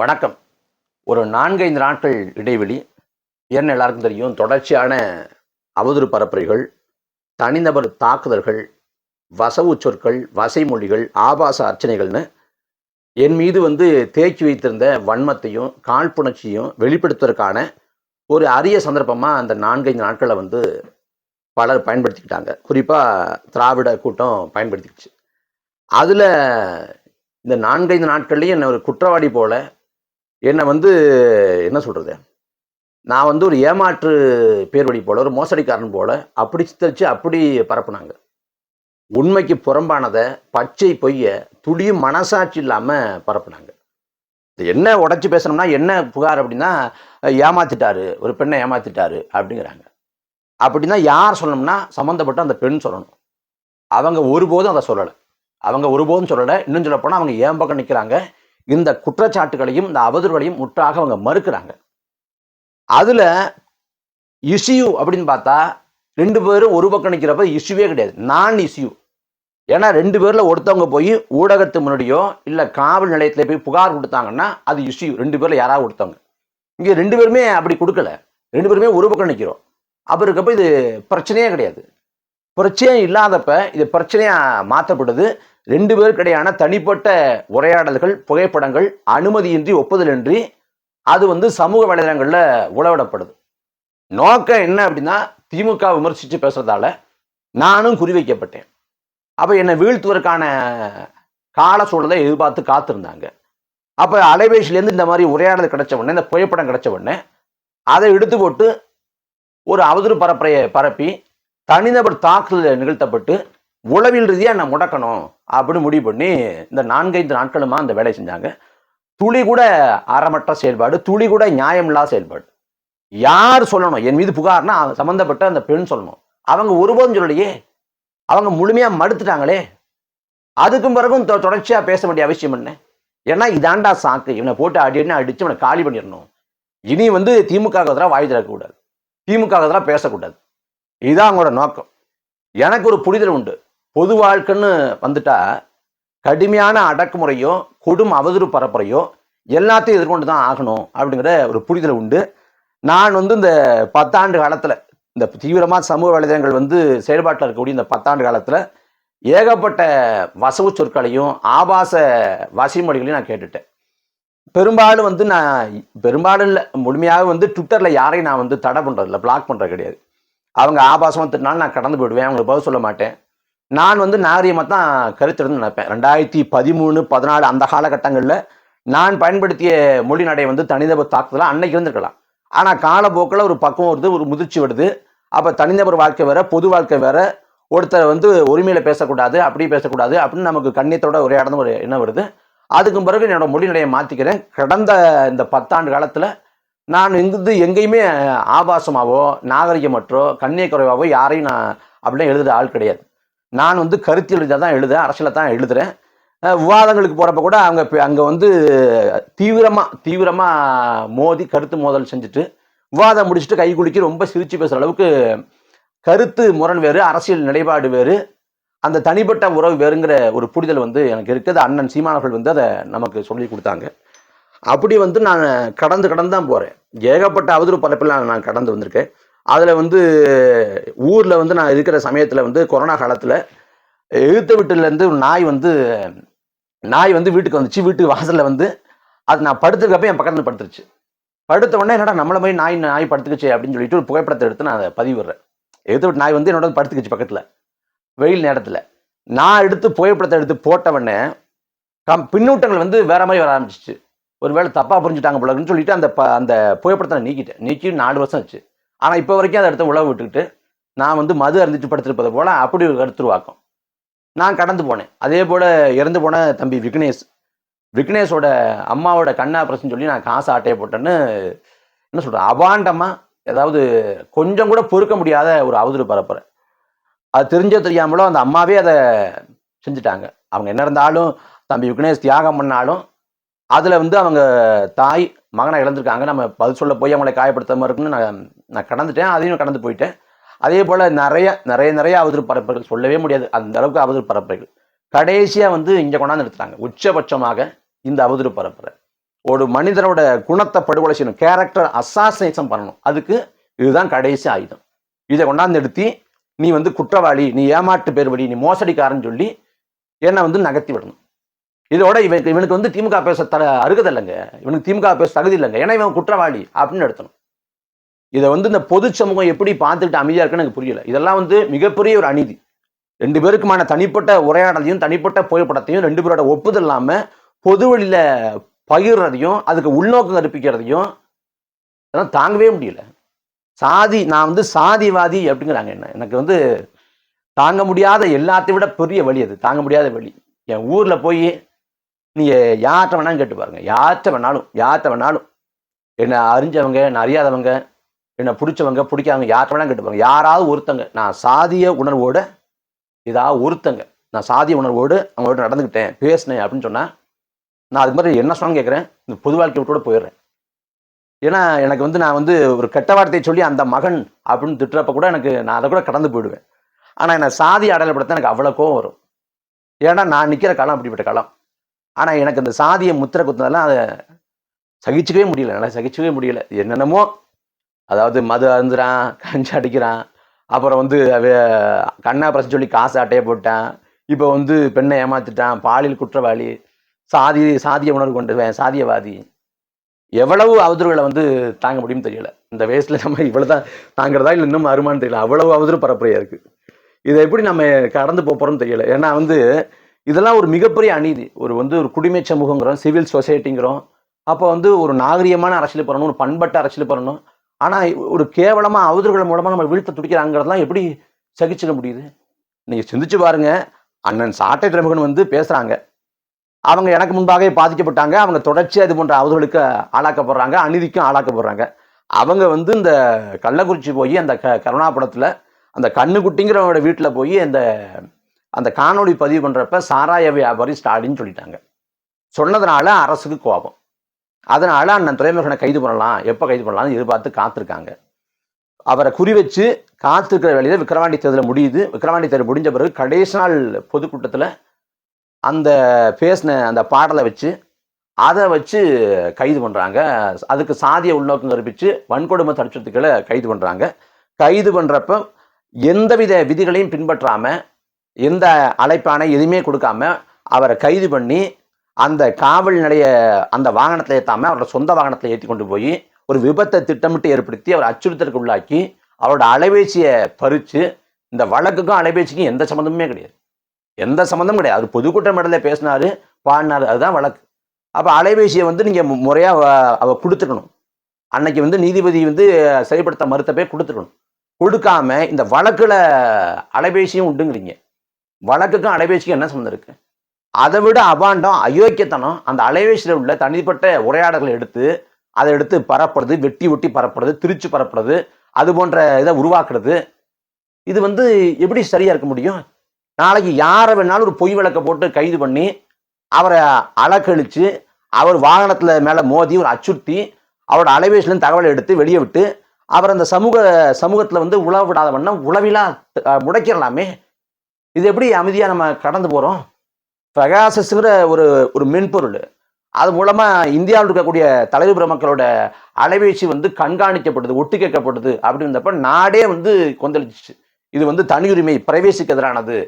வணக்கம். ஒரு நான்கைந்து நாட்கள் இடைவெளி. என்ன எல்லாருக்கும் தெரியும்? தொடர்ச்சியான அவதூறு பரப்புரைகள் தனிநபர் தாக்குதல்கள் வசவு சொற்கள் வசைமொழிகள் ஆபாச அர்ச்சனைகள்னு என் மீது வந்து தேக்கி வைத்திருந்த வன்மத்தையும் காழ்ப்புணர்ச்சியும் வெளிப்படுத்துவதற்கான ஒரு அரிய சந்தர்ப்பமாக அந்த நான்கைந்து நாட்களை வந்து பலர் பயன்படுத்திக்கிட்டாங்க. குறிப்பாக திராவிட கூட்டம் பயன்படுத்திக்கிச்சு. அதில் இந்த நான்கைந்து நாட்கள்லேயும் என்னை ஒரு குற்றவாளி போல என்னை வந்து என்ன சொல்கிறது நான் வந்து ஒரு ஏமாற்று பேர்வழி போல் ஒரு மோசடிக்காரன் போல் அப்படி சித்தரித்து அப்படி பரப்புனாங்க. உண்மைக்கு புறம்பானதை பச்சை பொய்ய துளியும் மனசாட்சி இல்லாமல் பரப்புனாங்க. என்ன உடச்சி பேசணும்னா என்ன புகார் அப்படின்னா ஏமாத்திட்டாரு ஒரு பெண்ணை ஏமாத்திட்டாரு அப்படிங்கிறாங்க. அப்படின்னா யார் சொல்லணும்னா சம்மந்தப்பட்ட அந்த பெண் சொல்லணும். அவங்க ஒருபோதும் அதை சொல்லலை. அவங்க ஒருபோதும் சொல்லலை. இன்னும் சொல்ல போனால் அவங்க ஏன் பக்கம் நிற்கிறாங்க இந்த குற்றச்சாட்டுகளையும் இந்த அவதூறுகளையும் முற்றாக அவங்க மறுக்கிறாங்க. அதில் இஷ்யூ அப்படின்னு பார்த்தா ரெண்டு பேரும் ஒரு பக்கம் நிற்கிறப்ப இஷ்யூவே கிடையாது. நான் இஷ்யூ. ஏன்னா ரெண்டு பேரில் ஒருத்தவங்க போய் ஊடகத்து முன்னாடியோ இல்லை காவல் நிலையத்தில் போய் புகார் கொடுத்தாங்கன்னா அது இஷ்யூ. ரெண்டு பேரில் யாராவது கொடுத்தவங்க இங்கே ரெண்டு பேருமே அப்படி கொடுக்கல. ரெண்டு பேருமே ஒரு பக்கம் நிற்கிறோம் அப்போ இருக்கப்ப இது பிரச்சனையே கிடையாது. பிரச்சனையே இல்லாதப்ப இது பிரச்சனையாக மாற்றப்படுது. ரெண்டு பேருக்கிடையான தனிப்பட்ட உரையாடல்கள் புகைப்படங்கள் அனுமதியின்றி ஒப்புதலின்றி அது வந்து சமூக வலைதளங்களில் உளவிடப்படுது. நோக்கம் என்ன அப்படின்னா திமுக விமர்சித்து பேசுறதால நானும் குறிவைக்கப்பட்டேன். அப்போ என்னை வீழ்த்துவதற்கான கால சூழலை எதிர்பார்த்து காத்திருந்தாங்க. அப்போ அலைபேசியிலேருந்து இந்த மாதிரி உரையாடல் கிடைச்ச உடனே இந்த புகைப்படம் கிடைச்ச உடனே அதை எடுத்து போட்டு ஒரு அவதூறு பரப்புரையை பரப்பி தனிநபர் தாக்குதல் நிகழ்த்தப்பட்டு உளவில் ரீதியாக நான் முடக்கணும் அப்படின்னு முடிவு பண்ணி இந்த நான்கைந்து நாட்களுமா அந்த வேலையை செஞ்சாங்க. துளி கூட அறமற்ற செயல்பாடு துளி கூட நியாயமில்லாத செயல்பாடு. யார் சொல்லணும்? என் மீது புகார்னா சம்மந்தப்பட்ட அந்த பெண் சொல்லணும். அவங்க ஒருபோதும் சொல்லலையே. அவங்க முழுமையாக மடுத்துட்டாங்களே. அதுக்கும் பிறகும் தொ- தொடர்ச்சியாக பேச வேண்டிய அவசியம் என்ன? ஏன்னா இதாண்டா சாக்கு. இவனை போட்டு அடி அடின்னு அடிச்சு இவனை காலி பண்ணிடணும். இனி வந்து திமுக எதிராக வாய் திறக்கக்கூடாது. திமுக எதிராக பேசக்கூடாது. இதுதான் அவங்களோட நோக்கம். எனக்கு ஒரு புரிதல் உண்டு. பொது வாழ்க்கைன்னு வந்துட்டா கடுமையான அடக்குமுறையோ கொடும் அவதூறு பரப்புரையோ எல்லாத்தையும் எதிர்கொண்டு தான் ஆகணும் அப்படிங்கிற ஒரு புரிதல் உண்டு. நான் வந்து இந்த பத்தாண்டு காலத்தில் இந்த தீவிரமாக சமூக வலைதளங்கள் வந்து செயல்பாட்டில் இருக்கக்கூடிய இந்த பத்தாண்டு காலத்தில் ஏகப்பட்ட வசவு சொற்களையும் ஆபாச வசிமொழிகளையும் நான் கேட்டுட்டேன். பெரும்பாலும் வந்து நான் பெரும்பாலும் இல்லை முழுமையாக வந்து ட்விட்டரில் யாரையும் நான் வந்து தடை பண்ணுறதில்ல பிளாக் பண்ணுறது கிடையாது. அவங்க ஆபாசமாக திட்டினாலும் நான் கடந்து போயிடுவேன் அவங்களுக்கு பதில் சொல்ல மாட்டேன். நான் வந்து நாகரிகமாக தான் கருத்துருந்து நினைப்பேன் ரெண்டாயிரத்தி பதிமூணு பதினாலு அந்த காலகட்டங்களில் நான் பயன்படுத்திய மொழி நடை வந்து தனிநபர் தாக்குதலாக அன்னைக்கு இருந்திருக்கலாம். ஆனால் காலப்போக்கில் ஒரு பக்குவம் வருது ஒரு முதிர்ச்சி வருது. அப்போ தனிநபர் வாழ்க்கை வேற பொது வாழ்க்கை வேற. ஒருத்தர் வந்து உரிமையில் பேசக்கூடாது அப்படி பேசக்கூடாது அப்படின்னு நமக்கு கண்ணியத்தோட ஒரே இடம் ஒரு என்ன வருது. அதுக்கு பிறகு என்னோட மொழி நிலையை மாற்றிக்கிறேன் கடந்த இந்த பத்தாண்டு காலத்தில் நான் இங்கிருந்து எங்கேயுமே ஆபாசமாகவோ நாகரிகமற்றோ கண்ணிய யாரையும் நான் அப்படிலாம் எழுதுகிற ஆள் கிடையாது. நான் வந்து கருத்தியல் ரீதியாக தான் எழுதுறேன் அரசியலை தான் எழுதுறேன். விவாதங்களுக்கு போகிறப்ப கூட அவங்க அங்கே வந்து தீவிரமாக தீவிரமாக மோதி கருத்து மோதல் செஞ்சுட்டு விவாதம் முடிச்சுட்டு கை குலுக்கி ரொம்ப சிரிச்சு பேசுகிற அளவுக்கு கருத்து முரண் வேறு அரசியல் நிலைப்பாடு வேறு அந்த தனிப்பட்ட உறவு வேறுங்கிற ஒரு புரிதல் வந்து எனக்கு இருக்குது. அண்ணன் சீமானவர்கள் வந்து அதை நமக்கு சொல்லி கொடுத்தாங்க. அப்படி வந்து நான் கடந்து கடந்து தான் போகிறேன் ஏகப்பட்ட அவதூறு பரப்பில் நான் கடந்து வந்திருக்கேன். அதில் வந்து ஊரில் வந்து நான் இருக்கிற சமயத்தில் வந்து கொரோனா காலத்தில் எழுத்த வீட்டிலேருந்து நாய் வந்து நாய் வந்து வீட்டுக்கு வந்துச்சு. வீட்டுக்கு வாசலில் வந்து அது நான் படுத்துருக்கப்ப என் பக்கத்தில் படுத்துருச்சு. படுத்த உடனே என்னடா நம்மள மாதிரி நாய் நாய் படுத்துக்குச்சு அப்படின்னு சொல்லிட்டு ஒரு புகைப்படத்தை எடுத்து நான் அதை பதிவிடுறேன். எழுத்த வீட்டு நாய் வந்து என்னோட படுத்துக்குச்சு பக்கத்தில். வெயில் நேரத்தில். நான் எடுத்து புகைப்படத்தை எடுத்து போட்டவொடனே கம் பின்னூட்டங்கள் வந்து வேற மாதிரி வர ஆரம்பிச்சிச்சு. ஒருவேளை தப்பாக புரிஞ்சுட்டாங்க போலன்னு சொல்லிட்டு அந்த ப அந்த புகைப்படத்தை நான் நீக்கிட்டேன். நீக்கி நாலு வருஷம் ஆச்சு. ஆனால் இப்போ வரைக்கும் அதை இடத்த உழவு விட்டுக்கிட்டு நான் வந்து மது அருந்திச்சு படுத்திருப்பது போல் அப்படி ஒரு கருத்துருவாக்கம் நான் கடந்து போனேன். அதே போல் இறந்து போன தம்பி விக்னேஷ். விக்னேஷோட அம்மாவோட கண்ணா ஆப்ரேஷன் சொல்லி நான் காசு ஆட்டையை போட்டேன்னு என்ன சொல்கிறேன் அபாண்டமாக ஏதாவது கொஞ்சம் கூட பொறுக்க முடியாத ஒரு அவதூறு பரப்புறேன் அது தெரிஞ்சோ தெரியாமலோ அந்த அம்மாவே அதை செஞ்சுட்டாங்க. அவங்க என்ன இருந்தாலும் தம்பி விக்னேஷ் தியாகம் பண்ணாலும் அதில் வந்து அவங்க தாய் மகனை இழந்திருக்காங்க. நம்ம பதில் சொல்ல போய் அவங்களை காயப்படுத்தாமல் இருக்குன்னு நான் நான் கடந்துட்டேன். அதையும் கடந்து போயிட்டேன். அதே போல் நிறைய நிறைய நிறைய அவதூறு பரப்புகள் சொல்லவே முடியாது. அந்த அளவுக்கு அவதூறு பரப்புகள். கடைசியாக வந்து இங்கே கொண்டாந்து நிறுத்துறாங்க உச்சபட்சமாக இந்த அவதூறு பரப்புரை ஒரு மனிதனோட குணத்தை படுகொலை செய்யணும். கேரக்டர் அசாசினேஷன் பண்ணணும். அதுக்கு இதுதான் கடைசி ஆயுதம். இதை கொண்டாந்து எடுத்து நீ வந்து குற்றவாளி நீ ஏமாட்டு பேர்வழி நீ மோசடிக்காரன்னு சொல்லி என்னை வந்து நகர்த்தி விடணும். இதோட இவனுக்கு இவனுக்கு வந்து திமுக பேச த அருகது இல்லைங்க இவனுக்கு திமுக பேச தகுதி இல்லைங்க ஏன்னா இவன் குற்றவாளி அப்படின்னு எடுத்தணும் இதை வந்து இந்த பொது சமூகம் எப்படி பார்த்துக்கிட்டு அமைதியாக இருக்குன்னு எனக்கு புரியல. இதெல்லாம் வந்து மிகப்பெரிய ஒரு அநீதி. ரெண்டு பேருக்குமான தனிப்பட்ட உரையாடலையும் தனிப்பட்ட புகைப்படத்தையும் ரெண்டு பேரோட ஒப்புதல் இல்லாமல் பொது வழியில் பகிர்றதையும் அதுக்கு உள்நோக்கம் கற்பிக்கிறதையும் அதெல்லாம் தாங்கவே முடியல. சாதி நான் வந்து சாதிவாதி அப்படிங்கிறாங்க என்ன. எனக்கு வந்து தாங்க முடியாத எல்லாத்தையும் விட பெரிய வழி அது. தாங்க முடியாத வழி. என் ஊரில் போய் நீங்க யார்கிட்ட வேணாலும் கேட்டு பாருங்க. யார்கிட்ட வேணாலும் யார்கிட்ட வேணாலும். என்னை அறிஞ்சவங்க என்ன அறியாதவங்க என்னை பிடிச்சவங்க பிடிக்காதவங்க யார்கிட்ட வேணாலும் கேட்டு பாருங்க. யாராவது ஒருத்தங்க நான் சாதிய உணர்வோட ஏதாவது ஒருத்தங்க நான் சாதிய உணர்வோடு அவங்களோட நடந்துக்கிட்டேன் பேசினேன் அப்படின்னு சொன்னா நான் அது மாதிரி என்ன சொன்னு கேட்குறேன் இந்த பொது வாழ்க்கை விட்டோட போயிடுறேன். ஏன்னா எனக்கு வந்து நான் வந்து ஒரு கெட்ட வார்த்தையை சொல்லி அந்த மகன் அப்படின்னு திட்டுறப்ப கூட எனக்கு நான் அதை கூட கடந்து போயிடுவேன். ஆனால் என்னை சாதி அடையாளப்படுத்த எனக்கு அவ்வளோ கோவம் வரும். ஏன்னா நான் நிற்கிற காலம் அப்படிப்பட்ட காலம். ஆனால் எனக்கு இந்த சாதியை முத்திரை குத்துனதெல்லாம் அதை சகிச்சுக்கவே முடியல. என்னால் சகிச்சுக்கவே முடியல. என்னென்னமோ அதாவது மது அருந்துறான் கஞ்சி அடிக்கிறான் அப்புறம் வந்து கண்ணா பிரச்சனை சொல்லி காசு அட்டையை போட்டான் இப்போ வந்து பெண்ணை ஏமாத்திட்டான் பாலியல் குற்றவாளி சாதி சாதிய உணர்வு கொண்டுவேன் சாதியவாதி. எவ்வளவு அவதூறுகளை வந்து தாங்க முடியும்னு தெரியல. இந்த வயசில் நம்ம இவ்வளோ தான் தாங்கிறதா இல்லை இன்னும் அருமான்னு தெரியல. அவ்வளவு அவதூறு பரப்புரையா இருக்குது இதை எப்படி நம்ம கடந்து போகிறோம்னு தெரியல. ஏன்னா வந்து இதெல்லாம் ஒரு மிகப்பெரிய அநீதி. ஒரு வந்து ஒரு குடிமை சமூகங்கிறோம் சிவில் சொசைட்டிங்கிறோம். அப்போ வந்து ஒரு நாகரிகமான அரசியல் பண்ணணும் ஒரு பண்பட்ட அரசியல் பண்ணணும். ஆனால் ஒரு கேவலமாக அவதூறுகள் மூலமாக நம்ம வீழ்த்த துடிக்கிறாங்கிறதெல்லாம் எப்படி சகிச்சிட முடியுது? நீங்கள் சிந்திச்சு பாருங்க. அண்ணன் சாட்டை துறைமுகன் வந்து பேசுகிறாங்க அவங்க எனக்கு முன்பாகவே பாதிக்கப்பட்டாங்க. அவங்க தொடர்ச்சியாக இது போன்ற அவதூறுகளுக்கு ஆளாக்கப்படுறாங்க. அநீதிக்கும் ஆளாக்கப்படுறாங்க. அவங்க வந்து இந்த கள்ளக்குறிச்சி போய் அந்த க கருணா படத்தில் அந்த கண்ணுக்குட்டிங்கிறவங்களோட வீட்டில் போய் அந்த அந்த காணொளி பதிவு பண்ணுறப்ப சாராய வியாபாரி ஸ்டாலின் சொல்லிட்டாங்க. சொன்னதுனால அரசுக்கு கோபம். அதனால் அண்ணன் துறைமுகனை கைது பண்ணலாம் எப்போ கைது பண்ணலாம்னு எதிர்பார்த்து காத்திருக்காங்க. அவரை குறி வச்சு காத்திருக்கிற வேலையில விக்ரவாண்டி தேர்தல் முடியுது. விக்ரவாண்டி தேர்தல் முடிஞ்ச பிறகு கடைசி நாள் பொதுக்கூட்டத்தில் அந்த பேசின அந்த பாடலை வச்சு அதை வச்சு கைது பண்ணுறாங்க அதுக்கு சாதிய உள்நோக்கம் கற்பிச்சு வன்கொடுமை தடுச்சத்துக்களை கைது பண்ணுறாங்க கைது பண்ணுறப்ப எந்தவித விதிகளையும் பின்பற்றாமல் எந்த அழைப்பானை எதுவுமே கொடுக்காம அவரை கைது பண்ணி அந்த காவல் நிலைய அந்த வாகனத்தில் ஏற்றாமல் அவரோட சொந்த வாகனத்தில் ஏற்றி கொண்டு போய் ஒரு விபத்தை திட்டமிட்டு ஏற்படுத்தி அவர் அச்சுறுத்தலுக்கு உள்ளாக்கி அவரோட அலைபேசியை பறித்து இந்த வழக்குக்கும் அலைபேசிக்கும் எந்த சம்மந்தமுமே கிடையாது. எந்த சம்மந்தமும் கிடையாது. அவர் பொதுக்கூட்ட மேடையில் பேசினார் பாடினார் அதுதான் வழக்கு. அப்போ அலைபேசியை வந்து நீங்கள் முறையாக அவ கொடுத்துக்கணும். அன்னைக்கு வந்து நீதிபதி வந்து செயல்படுத்த மறுத்தப்பே கொடுத்துக்கணும். கொடுக்காம இந்த வழக்கில் அலைபேசியும் உண்டுங்கிறீங்க. வழக்குக்கும் அலைபேசிக்கும் என்ன சம்மந்தம் இருக்கு? அதை விட அபாண்டம் அயோக்கியத்தனம் அந்த அலைபேசியில் உள்ள தனிப்பட்ட உரையாடல்களை எடுத்து அதை எடுத்து பரப்புறது வெட்டி ஒட்டி பரப்புறது திரிச்சு பரப்புறது அது போன்ற இதை உருவாக்குறது. இது வந்து எப்படி சரியா இருக்க முடியும்? நாளைக்கு யாரை வேணாலும் ஒரு பொய் விளக்க போட்டு கைது பண்ணி அவரை அலக்கழிச்சு அவர் வாகனத்துல மேல மோதி ஒரு அச்சுறுத்தி அவரோட அலைபேசியிலேருந்து தகவலை எடுத்து வெளியே விட்டு அவர் அந்த சமூக சமூகத்துல வந்து உழவு விடாத வண்ணம் உளவிலா முடைக்கிறலாமே இது எப்படி அமைதியாக நம்ம கடந்து போகிறோம் பிரகாசஸுங்கிற ஒரு ஒரு மென்பொருள். அது மூலமாக இந்தியாவில் இருக்கக்கூடிய தலைவர் மக்களோட அலைபேசி வந்து கண்காணிக்கப்படுது ஒட்டு கேட்கப்படுது அப்படின்றப்ப நாடே வந்து கொந்தளிச்சிச்சு. இது வந்து தனியுரிமை பிரைவேசிக்கு எதிரானது.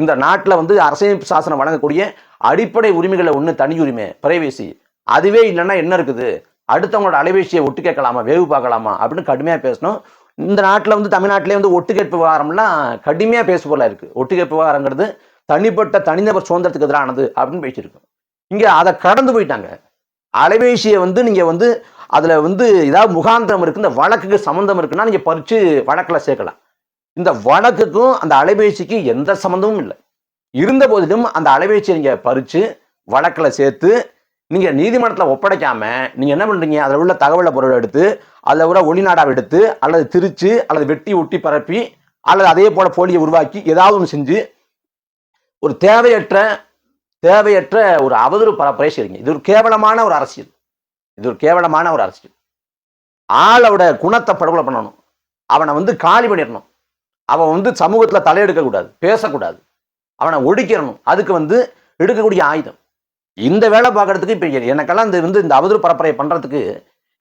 இந்த நாட்டில் வந்து அரசியல் சாசனம் வழங்கக்கூடிய அடிப்படை உரிமைகளை ஒன்று தனியுரிமை பிரைவேசி. அதுவே இல்லைன்னா என்ன இருக்குது? அடுத்தவங்களோட அலைபேசியை ஒட்டு கேட்கலாமா வேவு பார்க்கலாமா அப்படின்னு கடுமையாக பேசணும். இந்த நாட்டில் வந்து தமிழ்நாட்டிலே வந்து ஒட்டுக்கேட்பு விவகாரம்லாம் கடுமையாக பேச போல இருக்கு. ஒட்டுக்கேட்பு விவகாரங்கிறது தனிப்பட்ட தனிநபர் சுதந்திரத்துக்கு எதிரானது அப்படின்னு பேசியிருக்கோம் இங்கே அதை கடந்து போயிட்டாங்க. அலைபேசியை வந்து நீங்கள் வந்து அதில் வந்து ஏதாவது முகாந்திரம் இருக்குது இந்த வழக்குக்கு சம்மந்தம் இருக்குன்னா நீங்கள் பறித்து வழக்கில் சேர்க்கலாம். இந்த வழக்குக்கும் அந்த அலைபேசிக்கு எந்த சம்மந்தமும் இல்லை. இருந்த போதிலும் அந்த அலைபேசியை நீங்கள் பறித்து வழக்கில் சேர்த்து நீங்கள் நீதிமன்றத்தில் ஒப்படைக்காமல் நீங்கள் என்ன பண்ணுறீங்க அதில் உள்ள தகவலை பொருள் எடுத்து அதில் விட ஒளிநாடாவை எடுத்து அல்லது திரிச்சு அல்லது வெட்டி ஒட்டி பரப்பி அல்லது அதே போல போலியை உருவாக்கி ஏதாவது ஒன்று செஞ்சு ஒரு தேவையற்ற தேவையற்ற ஒரு அவதூறு பரப்புரை செய்றீங்க இது ஒரு கேவலமான ஒரு அரசியல். இது ஒரு கேவலமான ஒரு அரசியல். ஆளோட குணத்தை படுகொலை பண்ணணும். அவனை வந்து காலி பண்ணிடணும். அவன் வந்து சமூகத்தில் தலையெடுக்கக்கூடாது பேசக்கூடாது. அவனை ஒடுக்கிடணும். அதுக்கு வந்து எடுக்கக்கூடிய ஆயுதம். இந்த வேலை பார்க்குறதுக்கு இப்போ எனக்கெல்லாம் இந்த வந்து இந்த அவதூறு பரப்பரை பண்ணுறதுக்கு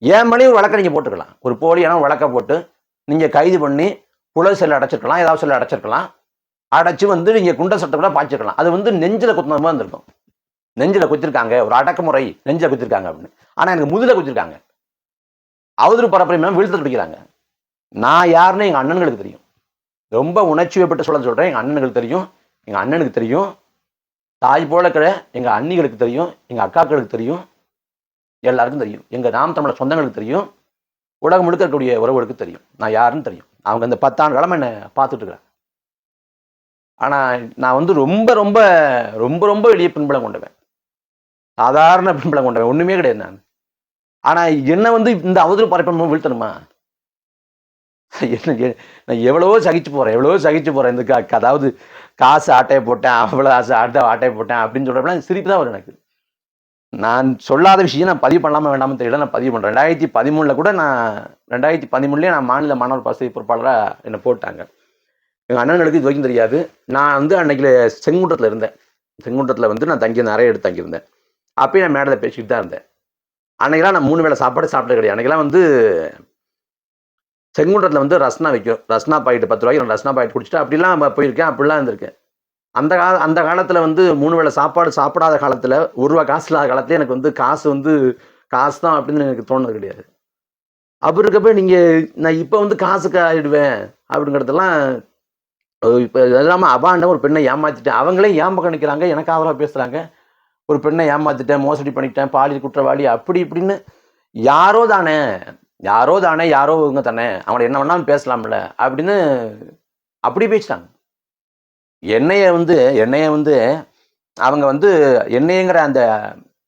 ஏன் மணி ஒரு வழக்கை நீங்கள் போட்டுக்கலாம். ஒரு போலியான ஒரு வழக்கை போட்டு நீங்கள் கைது பண்ணி புலர் செல்ல அடைச்சிருக்கலாம் ஏதாவது செல்ல அடைச்சிருக்கலாம். அடைச்சி வந்து நீங்கள் குண்ட சட்டை கூட பாய்ச்சிருக்கலாம். அது வந்து நெஞ்சில் குத்துன மாதிரி இருந்திருக்கும். நெஞ்சில் குத்திருக்காங்க ஒரு அடக்குமுறை நெஞ்சில் குத்திருக்காங்க அப்படின்னு. ஆனால் எனக்கு முதுல குத்திருக்காங்க. அவதூறு பரப்புரை வீழ்த்து பிடிக்கிறாங்க. நான் யாருன்னு எங்கள் அண்ணன்களுக்கு தெரியும். ரொம்ப உணர்ச்சி வைப்பட்டு சொல்ல சொல்கிறேன் எங்கள் அண்ணனுக்கு தெரியும். எங்கள் அண்ணனுக்கு தெரியும். தாய் போல கிட எங்கள் அண்ணிகளுக்கு தெரியும். எங்கள் அக்காக்களுக்கு தெரியும். எல்லாருக்கும் தெரியும். எங்கள் நாம் தமிழர் சொந்தங்களுக்கு தெரியும். உலகம் முழுக்க இருக்கக்கூடிய உறவுகளுக்கு தெரியும். நான் யாருன்னு தெரியும். அவங்க இந்த பத்தாண்டு காலமாக என்னை பார்த்துட்டு ஆனால் நான் வந்து ரொம்ப ரொம்ப ரொம்ப ரொம்ப எளிய பின்பலம் கொண்டவன். சாதாரண பின்பலம் கொண்டவன். ஒன்றுமே கிடையாது நான். ஆனால் என்னை வந்து இந்த அவதூறு பரப்பணும் வீழ்த்தணுமா? என்ன நான் எவ்வளவோ சகிச்சு போகிறேன் எவ்வளவோ சகிச்சு போகிறேன் இந்த அதாவது காசு ஆட்டையை போட்டேன் அவ்வளோ ஆசை ஆட்டை ஆட்டையை போட்டேன் அப்படின்னு சொல்கிறப்பலாம் சிரிப்பு தான் வரும் எனக்கு. நான் சொல்லாத விஷயம் நான் பதிவு பண்ணாமல் வேண்டாமல் தெரியல. நான் பதிவு பண்ணுறேன் ரெண்டாயிரத்தி பதிமூணில் கூட நான் ரெண்டாயிரத்தி பதிமூணுலேயே நான் மாநில மாணவர் பசுமை பொறுப்பாளராக என்னை போட்டாங்க. எங்கள் அண்ணனுக்கு இது வரைக்கும் தெரியாது. நான் வந்து அன்னைக்கு செங்குன்றத்தில் இருந்தேன். செங்குன்றத்தில் வந்து நான் தங்கி நிறைய எடுத்து தங்கியிருந்தேன் அப்பயும் நான் மேடத்தில் பேசிக்கிட்டு தான் இருந்தேன். அன்னைக்கெல்லாம் நான் மூணு வேளை சாப்பாடு சாப்பிட்டது கிடையாது. அன்னைக்கெல்லாம் வந்து செங்குன்றத்தில் வந்து ரஸ்னா வைக்கும். ரஸ்னா பாக்கெட் பத்து ரூபாய்க்கு நான் ரஸ்னா பாக்கெட் குடிச்சிட்டு அப்படிலாம் போயிருக்கேன். அப்படிலாம் இருந்திருக்கேன். அந்த கால அந்த காலத்தில் வந்து மூணு வேளை சாப்பாடு சாப்பிடாத காலத்தில் ஒரு ரூபா காசு இல்லாத காலத்துல எனக்கு வந்து காசு வந்து காசு தான் அப்படின்னு எனக்கு தோணுது கிடையாது. அப்படி இருக்கப்ப நீங்கள் நான் இப்போ வந்து காசுக்கு ஆயிடுவேன் அப்படிங்கிறதெல்லாம் இப்போ இல்லாமல் அபாண்டம் ஒரு பெண்ணை ஏமாற்றிட்டேன் அவங்களே ஏம்பக்க நிற்கிறாங்க எனக்கு ஆதரவாக பேசுகிறாங்க ஒரு பெண்ணை ஏமாற்றிட்டேன் மோசடி பண்ணிட்டேன் பாலியல் குற்றவாளி அப்படி இப்படின்னு யாரோ தானே யாரோ தானே யாரோ இவங்க தானே அவங்கள என்ன வேணாலும் பேசலாம்ல அப்படின்னு அப்படி பேசிட்டாங்க. எண்ணெயை வந்து எண்ணெயை வந்து அவங்க வந்து என்னையங்கிற அந்த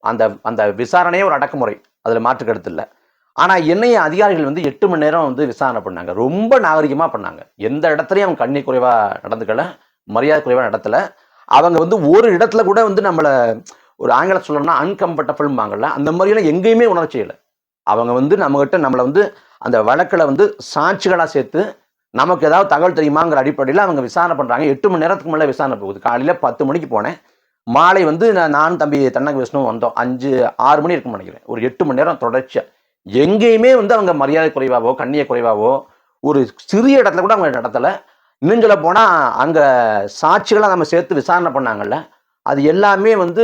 அந்த அந்த விசாரணையே ஒரு அடக்குமுறை. அதில் மாற்று இல்லை. ஆனால் என்னைய அதிகாரிகள் வந்து எட்டு மணி நேரம் வந்து விசாரணை பண்ணாங்க. ரொம்ப நாகரிகமாக பண்ணாங்க. எந்த இடத்துலையும் அவங்க கண்ணி குறைவாக நடந்துக்கல மரியாதை குறைவாக நடத்தலை. அவங்க வந்து ஒரு இடத்துல கூட வந்து நம்மளை ஒரு ஆங்கிலம் சொல்லணும்னா அன்கம்ஃபர்டபுள்பாங்கல்ல அந்த மாதிரியெல்லாம் எங்கேயுமே உணர்ச்சி இல்லை. அவங்க வந்து நம்மகிட்ட நம்மளை வந்து அந்த வழக்கில் வந்து சாட்சிகளாக சேர்த்து நமக்கு ஏதாவது தகவல் தெரியுமாங்கிற அடிப்படையில் அவங்க விசாரணை பண்ணுறாங்க எட்டு மணி நேரத்துக்கு மேலே விசாரணை போகுது. காலையில் பத்து மணிக்கு போனேன். மாலை வந்து நான் நானும் தம்பி தன்னக விஷ்ணு வந்தோம். அஞ்சு ஆறு மணி இருக்கும்னு நினைக்கிறேன். ஒரு எட்டு மணி நேரம் தொடர்ச்சியாக எங்கேயுமே வந்து அவங்க மரியாதை குறைவாவோ கண்ணிய குறைவாவோ ஒரு சிறிய இடத்துல கூட அவங்க நடத்தலை. இன்னும் சொல்ல போனால் அங்கே சாட்சிகளாக நம்ம சேர்த்து விசாரணை பண்ணாங்கல்ல அது எல்லாமே வந்து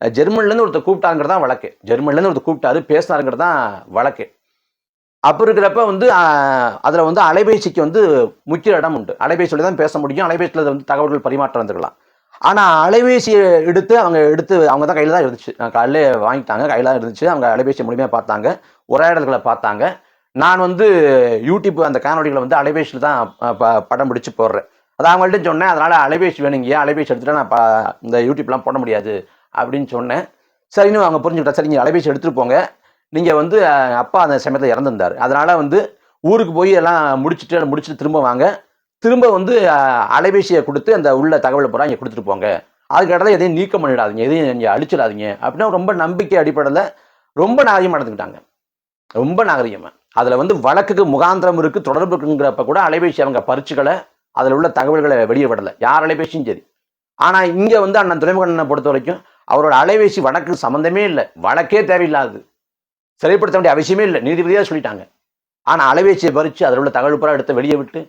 ஜெர்மன்லேருந்து ஒருத்தர் கூப்பிட்டாங்கிறது தான் வழக்கு ஜெர்மன்லேருந்து ஒருத்தர் கூப்பிட்டாரு பேசினாருங்கிறது தான் வழக்கு. அப்போ இருக்கிறப்ப வந்து அதில் வந்து அலைபேசிக்கு வந்து முக்கிய இடம் உண்டு. அலைபேசியில் தான் பேச முடியும். அலைபேசியில் வந்து தகவல்கள் பரிமாற்றம் இருந்துக்கலாம். ஆனால் அலைபேசியை எடுத்து அவங்க எடுத்து அவங்க தான் கையில் தான் இருந்துச்சு. நான் வாங்கிட்டாங்க. கையில் தான் இருந்துச்சு. அவங்க அலைபேசி மூலியமாக பார்த்தாங்க. உரையாடல்களை பார்த்தாங்க. நான் வந்து யூடியூப் அந்த காணொலிகளை வந்து அலைபேசியில் தான் ப- படம் பிடிச்சு போடுறேன். அது அவங்கள்ட்ட சொன்னேன். அதனால் அலைபேசி வேணுங்க அலைபேசி எடுத்துகிட்டு நான் ப- இந்த யூடியூப்லாம் போட முடியாது. அப்படின்னு சொன்னேன். சரின்னு அவங்க புரிஞ்சுக்கிட்டா சரி நீங்கள் அலைபேசி எடுத்துகிட்டு போங்க. நீங்கள் வந்து அப்பா அந்த சமயத்தில் இறந்துருந்தார். அதனால் வந்து ஊருக்கு போய் எல்லாம் முடிச்சுட்டு முடிச்சுட்டு திரும்ப வாங்க. திரும்ப வந்து அலைபேசியை கொடுத்து அந்த உள்ள தகவலை பூரா இங்கே கொடுத்துட்டு போங்க. அதுக்கடல எதையும் நீக்கம் பண்ணிடாதீங்க. எதையும் நீங்கள் அழிச்சிடாதீங்க. அப்படின்னா ரொம்ப நம்பிக்கை அடிப்படையில் ரொம்ப நாகரிகமாக நடந்துக்கிட்டாங்க. ரொம்ப நாகரிகமாக அதில் வந்து வழக்குக்கு முகாந்திரம் இருக்குது தொடர்பு இருக்குங்கிறப்ப கூட அலைபேசி அவங்க பரிச்சுகளை அதில் உள்ள தகவல்களை வெளியே விடலை. யார் அலைபேசியும் சரி. ஆனால் இங்கே வந்து அண்ணன் துறைமுகண்ணனை பொறுத்த வரைக்கும் அவரோட அலைபேசி வழக்கு சம்மந்தமே இல்லை. வழக்கே தேவையில்லாது சிறைப்படுத்த வேண்டிய அவசியமே இல்லை. நீதிபதியாக சொல்லிட்டாங்க. ஆனால் அலைபேசியை பறித்து அதில் உள்ள தகவல் பூரா எடுத்து வெளியே விட்டு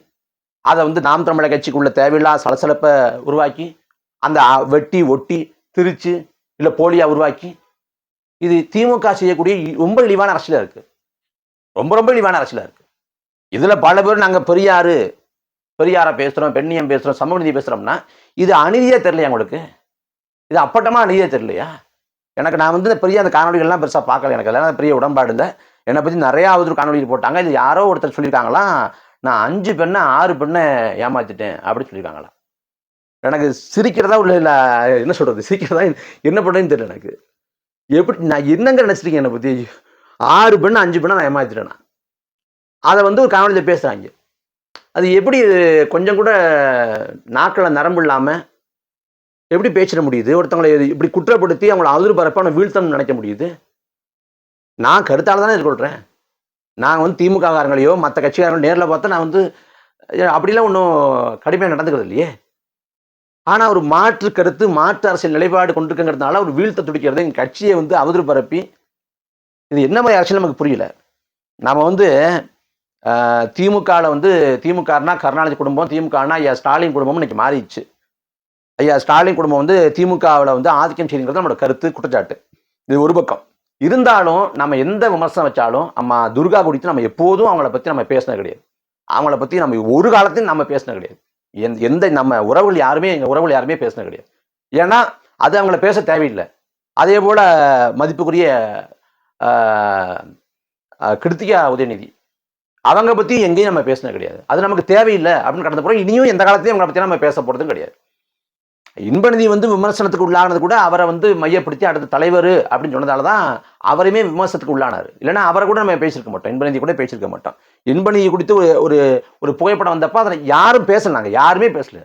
அதை வந்து நாம் தமிழக கட்சிக்கு உள்ள தேவையில்லா சலசலப்பை உருவாக்கி அந்த வெட்டி ஒட்டி திரிச்சு இல்லை போலியாக உருவாக்கி இது திமுக செய்யக்கூடிய இ- ரொம்ப இழிவான அரசியலாக இருக்குது ரொம்ப ரொம்ப இழிவான அரசியலாக இருக்குது இதில் பல பேர் நாங்கள் பெரியார் பெரியாரை பேசுகிறோம் பெண்ணியம் பேசுகிறோம் சமூக நீதி பேசுகிறோம்னா இது அநீதியாக தெரியலையா உங்களுக்கு? இது அப்பட்டமாக அநீதியாக தெரியலையா? எனக்கு நான் வந்து இந்த பெரிய அந்த காணொலிகள்லாம் பெருசாக பார்க்கல எனக்கு. அதெல்லாம் பெரிய உடன்பாடு இல்லை. என்னை பற்றி நிறையா அவதூறு காணொலிகள் போட்டாங்க. இது யாரோ ஒருத்தர் சொல்லியிருக்காங்களாம் நான் அஞ்சு பெண்ணை ஆறு பெண்ணை ஏமாத்திட்டேன் அப்படின்னு சொல்லியிருக்காங்களா? எனக்கு சிரிக்கிறதா உள்ள இல்லை என்ன சொல்கிறது சிரிக்கிறதா என்ன பண்ணுறதுன்னு தெரியல எனக்கு. எப்படி நான் என்னங்க நினச்சிருக்கேன் என்னை பற்றி ஆறு பெண்ணு அஞ்சு பெண்ணை நான் ஏமாத்திட்டேனா? அதை வந்து ஒரு காணொலியில் பேசுகிறாங்க அது எப்படி கொஞ்சம் கூட நாக்கில் நரம்பு இல்லாமல் எப்படி பேசிட முடியுது? ஒருத்தவங்களை இப்படி குற்றப்படுத்தி அவங்கள அவதூறு பரப்பான நினைக்க முடியுது? நான் கருத்தால் தானே எதிர்கொள்கிறேன் நான் வந்து திமுககாரங்களையோ மற்ற கட்சிக்காரங்களோ நேரில் பார்த்தா நான் வந்து அப்படிலாம் ஒன்றும் கடுமையாக நடந்துக்கிறது இல்லையே. ஆனால் ஒரு மாற்று கருத்து மாற்று அரசியல் நிலைப்பாடு கொண்டிருக்கிறதுனால ஒரு வீழ்த்த துடிக்கிறது எங்கள் கட்சியை வந்து அவதூறு பரப்பி இது என்ன மாதிரி அரசியல் நமக்கு புரியல. நாம் வந்து திமுகவில் வந்து திமுகனா கருணாநிதி குடும்பம் திமுகனா ஸ்டாலின் குடும்பம் இன்னைக்கு மாறிடுச்சு. ஐயா ஸ்டாலின் குடும்பம் வந்து திமுகவில் வந்து ஆதிக்கம் செய்யுங்கிறது நம்மளோட கருத்து குற்றச்சாட்டு. இது ஒரு பக்கம். இருந்தாலும் நம்ம எந்த விமர்சனம் வச்சாலும் நம்ம துர்கா குறித்து நம்ம எப்போதும் அவங்கள பற்றி நம்ம பேசினது கிடையாது. அவங்கள பற்றி நம்ம ஒரு காலத்தையும் நம்ம பேசினது கிடையாது. எந்த எந்த நம்ம உறவுகள் யாருமே எங்கள் உறவுகள் யாருமே பேசினது கிடையாது. ஏன்னா அது அவங்கள பேச தேவையில்லை. அதே போல் மதிப்புக்குரிய கிருத்திகா உதயநிதி. அவங்க பற்றி எங்கேயும் நம்ம பேசினது கிடையாது. அது நமக்கு தேவையில்லை அப்படின்னு கடந்த பிறகு இனியும் எந்த காலத்தையும் அவங்கள பற்றி நம்ம பேச போகிறதும் கிடையாது. இன்பநிதி வந்து விமர்சனத்துக்கு உள்ளானது கூட அவரை வந்து மையப்படுத்தி அடுத்த தலைவர் அப்படின்னு சொன்னதால தான் அவரையுமே விமர்சனத்துக்கு உள்ளானார். இல்லைன்னா அவரை கூட நம்ம பேசியிருக்க மாட்டோம். இன்பநிதி கூட பேசியிருக்க மாட்டோம். இன்பநிதி குறித்து ஒரு ஒரு புகைப்படம் வந்தப்போ அதில் யாரும் பேசினாங்க யாருமே பேசல.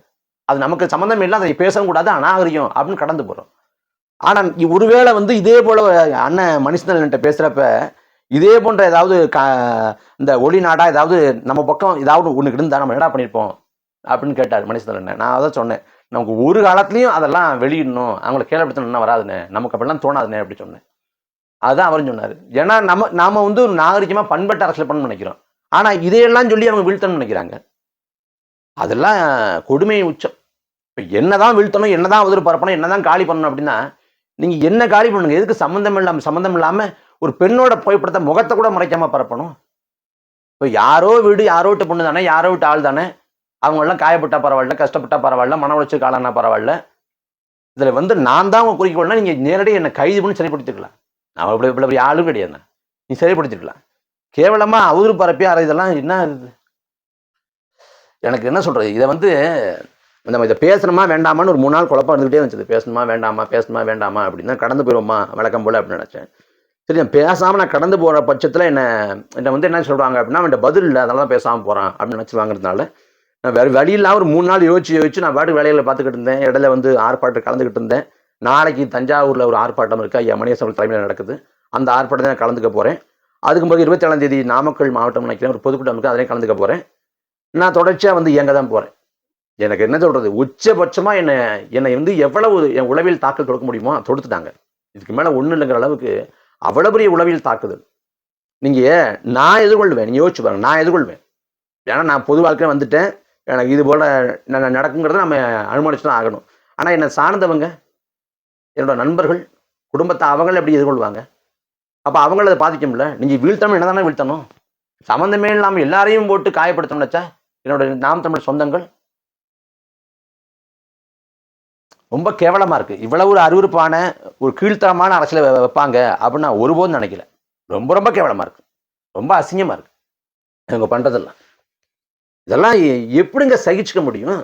அது நமக்கு சம்மந்தம் இல்லை. அதை பேசவும் கூடாது அநாகரிகம் அப்படின்னு கடந்து போகிறோம் ஆனால் ஒருவேளை வந்து இதே போல் அண்ணன் மனுஷன்கிட்ட பேசுகிறப்ப இதே போன்ற ஏதாவது க இந்த ஒளி நாடா ஏதாவது நம்ம பக்கம் ஏதாவது ஒன்று இருந்தால் நம்ம என்ன பண்ணியிருப்போம் அப்படின்னு கேட்டார் மனுஷன் நான் அதான் சொன்னேன். நமக்கு ஒரு காலத்துலையும் அதெல்லாம் வெளியிடணும். அவங்கள கேள்விப்படுத்தணும்னா வராதுண்ணே நமக்கு அப்படிலாம் தோணாதுண்ணே அப்படி சொன்னேன். அதுதான் அவரும் சொன்னார். ஏன்னா நம்ம நாம வந்து ஒரு நாகரிகமாக பண்பட்ட அரசியல் பண்ணணும்னு நினைக்கிறோம். ஆனால் இதையெல்லாம் சொல்லி அவங்க வீழ்த்தணும்னு நினைக்கிறாங்க. அதெல்லாம் கொடுமை உச்சம். இப்போ என்னதான் வீழ்த்தணும் என்னதான் உதவி பரப்பணும் என்னதான் காலி பண்ணணும் அப்படின்னா நீங்கள் என்ன காலி பண்ணுங்க? எதுக்கு சம்மந்தம் இல்லாமல் சம்மந்தம் இல்லாமல் ஒரு பெண்ணோட புகைப்படத்தை முகத்தை கூட மறைக்காமல் பரப்பணும்? இப்போ யாரோ வீடு யாரோ வீட்டு பொண்ணு தானே யாரோ வீட்டு ஆள் தானே அவங்களாம் காயப்பட்டா பரவாயில்ல கஷ்டப்பட்டா பரவாயில்ல மன உளைச்சல் காலானா பரவாயில்ல. இதில் வந்து நான் தான் உங்க குறிக்கோள்னா நீங்கள் நேரடியாக என்னை கைது பண்ணி சரிப்படுத்திக்கலாம் நான் அப்படி இப்படி ஆளும் கிடையாது நீ சரிப்படுத்திக்கலாம் கேவலமாக அவதூறு பரப்பி அரை இதெல்லாம் என்ன இது? எனக்கு என்ன சொல்கிறது இதை வந்து நம்ம இதை பேசணுமா வேண்டாமான்னு ஒரு மூணு நாள் குழப்பம் இருந்துகிட்டே இருந்துச்சு. பேசணுமா வேண்டாமா பேசணுமா வேண்டாமா அப்படின்னா கடந்து போயிடுவோமா வழக்கம் போல அப்படின்னு நினச்சேன். சரி நான் பேசாமல் நான் கடந்து போகிற பட்சத்தில் என்ன என்னை வந்து என்ன சொல்கிறாங்க அப்படின்னா அவன்கிட்ட பதில் இல்லை அதனால தான் பேசாமல் போகிறான் அப்படின்னு நினச்சிருவாங்கிறதுனால நான் வேறு வழி இல்லாமல் ஒரு மூணு நாள் யோசிச்சு யோசிச்சு நான் பாட்டு வேலைகளை பார்த்துக்கிட்டு இருந்தேன். இடையில வந்து ஆர்ப்பாட்டம் கலந்துக்கிட்டு இருந்தேன். நாளைக்கு தஞ்சாவூரில் ஒரு ஆர்ப்பாட்டம் இருக்குது ஐயா மணியசவல் தலைமையில் நடக்குது. அந்த ஆர்ப்பாட்டத்தை நான் கலந்துக்க போகிறேன் அதுக்கு பிறகு இருபத்தேழாம் தேதி நாமக்கல் மாவட்டம் நினைக்கிறேன். ஒரு பொதுக்கூட்டம் இருக்குது அதிலே கலந்துக்க போகிறேன் நான் தொடர்ச்சியாக வந்து இயங்க தான் போகிறேன் எனக்கு என்ன சொல்கிறது உச்சபட்சமாக என்னை என்னை வந்து எவ்வளவு என் உளவியல் தாக்கல் கொடுக்க முடியுமோ தொடுத்துட்டாங்க. இதுக்கு மேலே ஒன்றும் இல்லைங்கிற அளவுக்கு அவ்வளோ பெரிய உளவியல் தாக்குதல். நீங்கள் நான் எதிர்கொள்வேன். நீங்கள் யோசிச்சு பாருங்க. நான் எதிர்கொள்வேன். ஏன்னா நான் பொது வாழ்க்கையில் வந்துட்டேன். எனக்கு இது போல் நடக்குங்கிறத நம்ம அனுமானிச்சு தான் ஆகணும். ஆனால் என்னை சார்ந்தவங்க என்னோட நண்பர்கள் குடும்பத்தை அவங்கள எப்படி எதிர்கொள்வாங்க? அப்போ அவங்கள அதை பாதிக்கும்ல நீங்கள் வீழ்த்தணும் என்ன தானே வீழ்த்தணும்? சம்மந்தமே இல்லாமல் எல்லாரையும் போட்டு காயப்படுத்தணும்னு வச்சா என்னோட நாம் தமிழ் சொந்தங்கள் ரொம்ப கேவலமாக இருக்குது இவ்வளவு ஒரு அருவருப்பான ஒரு கீழ்த்தரமான அரசியலை வ- வைப்பாங்க அப்படின்னு நான் ஒருபோதும் நினைக்கல. ரொம்ப ரொம்ப கேவலமாக இருக்குது ரொம்ப அசிங்கமாக இருக்குது இவங்க பண்ணுறதெல்லாம் இதெல்லாம் எப்படிங்க சகிச்சுக்க முடியும்?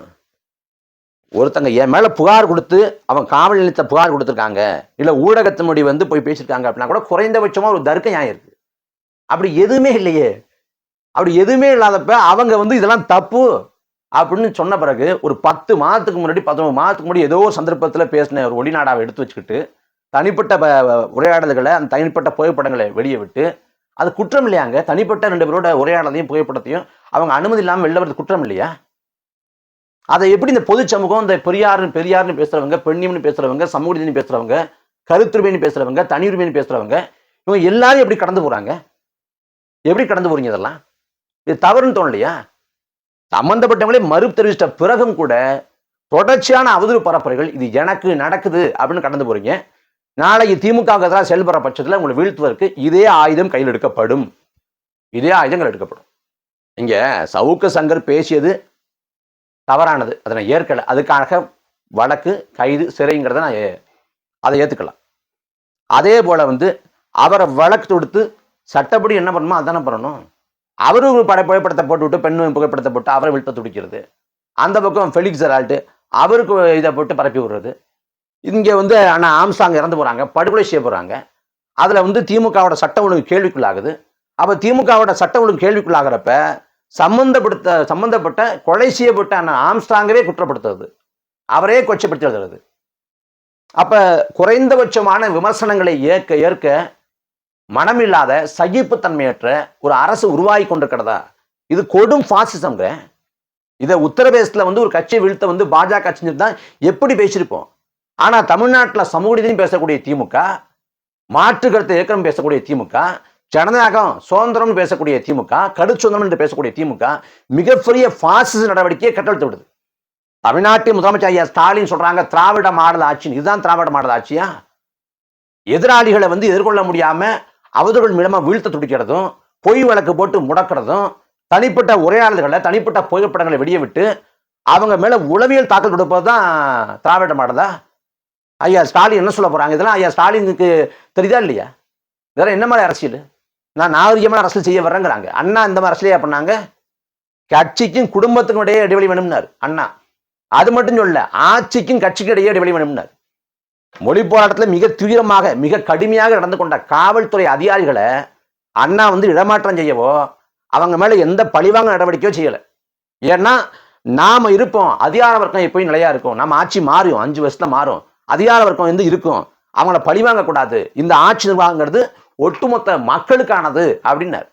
ஒருத்தங்க என் மேலே புகார் கொடுத்து அவன் காவல் நிலையத்தை புகார் கொடுத்துருக்காங்க இல்லை ஊடகத்தினுடைய வந்து போய் பேசியிருக்காங்க அப்படின்னா கூட குறைந்தபட்சமாக ஒரு தர்க்க நியாயம் இருக்குது அப்படி எதுவுமே இல்லையே. அப்படி எதுவுமே இல்லாதப்ப அவங்க வந்து இதெல்லாம் தப்பு அப்படின்னு சொன்ன பிறகு ஒரு பத்து மாதத்துக்கு முன்னாடி பதினோரு மாதத்துக்கு முன்னாடி ஏதோ சந்தர்ப்பத்தில் பேசின ஒரு ஒளிநாடாவை எடுத்து வச்சுக்கிட்டு தனிப்பட்ட உரையாடல்களை அந்த தனிப்பட்ட புகைப்படங்களை வெளியே விட்டு அது குற்றம் இல்லையாங்க தனிப்பட்ட ரெண்டு பேரோட உரையாடலையும் புகைப்படத்தையும் அவங்க அனுமதி இல்லாமல் வெளில வர்றது குற்றம் இல்லையா அதை எப்படி இந்த பொது சமூகம் இந்த பெரியார்னு பெரியார்னு பேசுறவங்க பெண்ணியம்னு பேசுறவங்க சமூக நீதினு பேசுறவங்க கருத்துரிமைன்னு பேசுறவங்க தனி உரிமைன்னு பேசுறவங்க இவங்க எல்லாரும் எப்படி கடந்து போறாங்க? எப்படி கடந்து போறீங்க இதெல்லாம்? இது தவறுன்னு தோணலையா? சம்பந்தப்பட்டவங்களே மறுப்பு தெரிவிச்சிட்ட பிறகும் கூட தொடர்ச்சியான அவதூறு பரப்புரைகள் இது எனக்கு நடக்குது அப்படின்னு கடந்து போறீங்க. நாளைக்கு திமுக எதிராக செயல்படுற பட்சத்தில் உங்களை வீழ்த்துவதற்கு இதே ஆயுதம் கையில் எடுக்கப்படும். இதே ஆயுதங்கள் எடுக்கப்படும். இங்க சவுக்கு சங்கர் பேசியது தவறானது. அதை நான் ஏற்கலை. அதுக்காக வழக்கு கைது சிறைங்கிறத நான் அதை ஏற்றுக்கலாம் அதே போல வந்து அவரை வழக்கு தொடுத்து சட்டப்படி என்ன பண்ணணுமோ அதானே பண்ணணும். அவரு ஒரு பட புகைப்படத்தை போட்டு விட்டு பெண் புகைப்படத்தை போட்டு அவரை வீழ்த்த துடிக்கிறது. அந்த பக்கம் ஃபெலிக்ஸ் ஜெரால்ட்டு அவருக்கு இதை போட்டு பரப்பி விடுறது. இங்கே வந்து அண்ணா ஆம்சாங் இறந்து போகிறாங்க படுகொலை செய்ய போகிறாங்க அதில் வந்து திமுகவோட சட்ட ஒழுங்கு கேள்விக்குள்ளாகுது. அப்போ திமுகவோட சட்ட ஒழுங்கு கேள்விக்குள்ளாகிறப்ப சம்மந்தப்படுத்த சம்மந்தப்பட்ட கொலை செய்யப்பட்ட அண்ணா ஆம்ஸ்டாங்கவே குற்றப்படுத்துறது. அவரே கொச்சப்படுத்தி அப்போ குறைந்தபட்சமான விமர்சனங்களை ஏற்க ஏற்க மனமில்லாத சகிப்புத்தன்மையற்ற ஒரு அரசு உருவாகி கொண்டிருக்கிறதா? இது கொடும் பாசிசம்ங்க இதை உத்தரப்பிரதேசத்தில் வந்து ஒரு கட்சியை வீழ்த்த வந்து பாஜக கட்சி தான் எப்படி பேசியிருப்போம்? ஆனால் தமிழ்நாட்டில் சமூக நீதியும் பேசக்கூடிய திமுக மாற்று கருத்தை இயக்கம் பேசக்கூடிய திமுக ஜனநாயகம் சுதந்திரம்னு பேசக்கூடிய திமுக கடுச்சுதந்திரம் என்று பேசக்கூடிய திமுக மிகப்பெரிய பாசிச நடவடிக்கையை கட்டழுத்து விடுது. தமிழ்நாட்டு முதலமைச்சர் ஐயா ஸ்டாலின் சொல்றாங்க திராவிட மாடல் ஆட்சி இதுதான் திராவிட மாடல் ஆட்சியா? எதிராளிகளை வந்து எதிர்கொள்ள முடியாம அவதர்கள் மூலமா வீழ்த்த துடிக்கிறதும் பொய் வழக்கு போட்டு முடக்கிறதும் தனிப்பட்ட உரையாடல்களை தனிப்பட்ட புகைப்படங்களை வெளியே விட்டு அவங்க மேல உளவியல் தாக்கல் கொடுப்பது தான் திராவிட மாடலா? ஐயா ஸ்டாலின் என்ன சொல்ல போகிறாங்க இதெல்லாம் ஐயா ஸ்டாலினுக்கு தெரியுதா இல்லையா? இதெல்லாம் என்ன மாதிரி அரசியல்? நான் நாகரிகமான அரசியல் செய்ய வர்றேங்கிறாங்க. அண்ணா இந்த மாதிரி அரசியலையா பண்ணாங்க. கட்சிக்கும் குடும்பத்துக்கும் இடையே இடைவெளி வேணும்னாரு அண்ணா. அது மட்டும் சொல்ல ஆட்சிக்கும் கட்சிக்கும் இடையே இடைவெளி வேணும்னார். மொழி போராட்டத்தில் மிக தீவிரமாக மிக கடுமையாக நடந்து கொண்ட காவல்துறை அதிகாரிகளை அண்ணா வந்து இடமாற்றம் செய்யவோ அவங்க மேலே எந்த பழிவாங்க நடவடிக்கையோ செய்யலை. ஏன்னா நாம் இருப்போம் அதிகார வர்க்கம் எப்பயும் நிலையா இருக்கும். நம்ம ஆட்சி மாறும் அஞ்சு வருஷத்தில் மாறும். அதிகார வர்க்கம் வந்து இருக்கும். அவங்கள பழிவாங்கக்கூடாது இந்த ஆட்சி நிர்வாகங்கிறது ஒட்டுமொத்த மக்களுக்கானது அப்படின்னார்.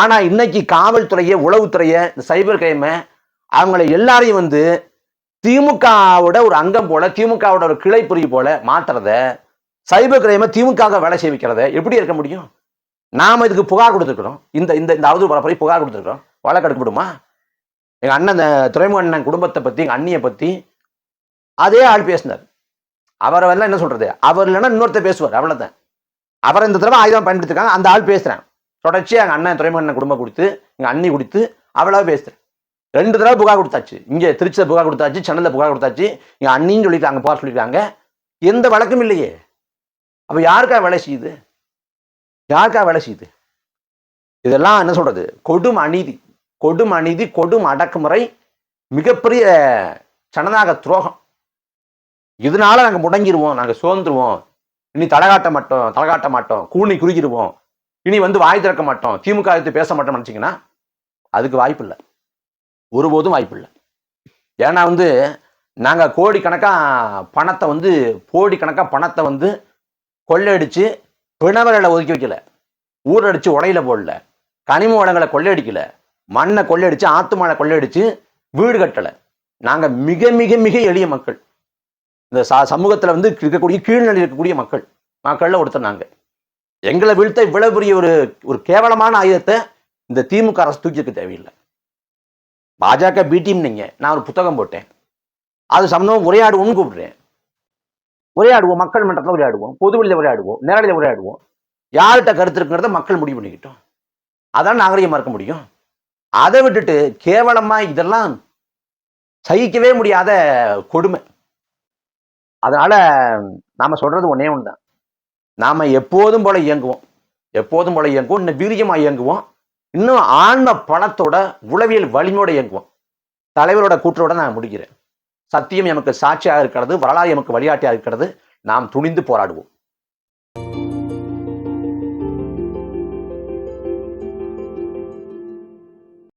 ஆனால் இன்னைக்கு காவல்துறையை உளவுத்துறையை இந்த சைபர் கிரைமை அவங்கள எல்லாரையும் வந்து திமுகவோட ஒரு அங்கம் போல திமுகவோட ஒரு கிளை பிரிவு போல மாற்றுறத சைபர் கிரைமை திமுக வேலை செய்ய வைக்கிறத எப்படி இருக்க முடியும்? நாம இதுக்கு புகார் கொடுத்துருக்கிறோம். இந்த இந்த இந்த அவதூறு பரப்புரை புகார் கொடுத்துருக்குறோம். வழக்கு எடுக்க முடியுமா? அண்ணன் துறைமுக அண்ணன் குடும்பத்தை பற்றி எங்கள் அண்ணியை பற்றி அதே ஆள் பேசினார். அவரை எல்லாம் என்ன சொல்றது? அவர் இல்லைன்னா இன்னொருத்த பேசுவார் அவ்வளோதான் அவரை இந்த தடவை ஆயுதம் பயன்படுத்திருக்காங்க அந்த ஆள் பேசுகிறேன் தொடர்ச்சியாக எங்கள் அண்ணன் துறைமுக குடும்பம் கொடுத்து எங்கள் அண்ணி கொடுத்து அவ்வளவு பேசுகிறேன் ரெண்டு தடவை புகார் கொடுத்தாச்சு. இங்கே திருச்சியில் புகார் கொடுத்தாச்சு சென்னையில் புகார் கொடுத்தாச்சு. எங்கள் அண்ணின்னு சொல்லியிருக்காங்க போக சொல்லியிருக்காங்க. எந்த வழக்கும் இல்லையே. அப்போ யாருக்கா வேலை செய்யுது? யாருக்கா வேலை செய்யுது? இதெல்லாம் என்ன சொல்கிறது கொடும் அநீதி. கொடும் அநீதி கொடும் அடக்குமுறை மிகப்பெரிய ஜனநாயக துரோகம். இதனால நாங்கள் முடங்கிடுவோம் நாங்கள் சோர்ந்துருவோம். இனி தலகாட்ட மாட்டோம் தலகாட்ட மாட்டோம் கூணி குறுகிடுவோம் இனி வந்து வாய் திறக்க மாட்டோம் திமுக எடுத்து பேச மாட்டோம் நினச்சிங்கன்னா அதுக்கு வாய்ப்பு இல்லை. ஒருபோதும் வாய்ப்பு இல்லை. ஏன்னா வந்து நாங்கள் கோடிக்கணக்காக பணத்தை வந்து கோடிக்கணக்காக பணத்தை வந்து கொள்ளையடித்து பிணவர்களை ஒதுக்கி வைக்கல. ஊரடிச்சு உடையில போடல. கனிம வளங்களை கொள்ளையடிக்கல. மண்ணை கொள்ளையடிச்சு ஆத்து மழை கொள்ளையடிச்சு வீடு கட்டலை. நாங்கள் மிக மிக மிக எளிய மக்கள். இந்த ச சமூகத்தில் வந்து இருக்கக்கூடிய கீழ்நிலை இருக்கக்கூடிய மக்கள் மக்களில் ஒருத்தர் நாங்கள் எங்களை வீழ்த்த இவ்வளவு பெரிய ஒரு ஒரு கேவலமான ஆயுதத்தை இந்த திமுக அரசு தூக்கிக்க தேவையில்லை. பாஜக பி டீம் நீங்க நான் ஒரு புத்தகம் போட்டேன். அது சம்பந்தம் உரையாடுவோம்னு கூப்பிடுறேன். உரையாடுவோம் மக்கள் மன்றத்தில் உரையாடுவோம் பொதுவெளியில் உரையாடுவோம் நேரடியில் உரையாடுவோம். யார்கிட்ட கருத்து இருக்குங்கிறத மக்கள் முடிவு பண்ணிக்கிட்டோம். அதான் நாகரிகமாக இருக்க முடியும். அதை விட்டுட்டு கேவலமாக இதெல்லாம் சகிக்கவே முடியாத கொடுமை. அதனால நாம சொல்றது ஒன்னே ஒன்று தான் நாம எப்போதும் போல இயங்குவோம். எப்போதும் போல இயங்குவோம். இன்னும் வீரியமாக இயங்குவோம். இன்னும் ஆன்ம பணத்தோட உளவியல் வலிமையோட இயங்குவோம். தலைவரோட கூற்றோட நான் முடிக்கிறேன். சத்தியம் எமக்கு சாட்சியாக இருக்கிறது வரலாறு எமக்கு வழிகாட்டியாக இருக்கிறது. நாம் துணிந்து போராடுவோம்.